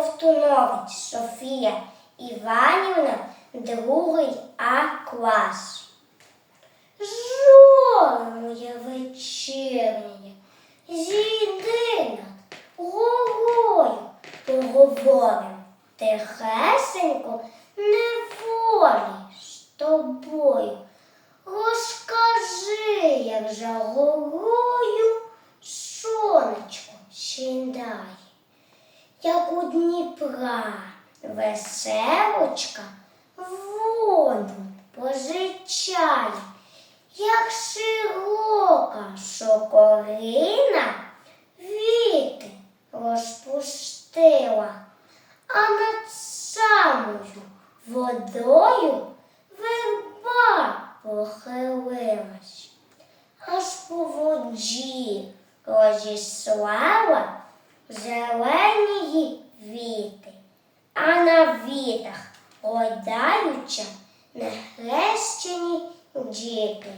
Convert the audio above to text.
Ковтунович Софія Іванівна, другий А клас. Жоре моє вечірнє, зійди над горою, поговорим тихесенько, неволі з тобою. Розкажи, як горою сонечко сідає, як у Дніпра. Веселочка воду позичає, як широка шокорина віти розпустила, а над самою водою верба похилилась, аж по воді розіслала зелені віти, а на вітах гойдаюча нехрещені діти.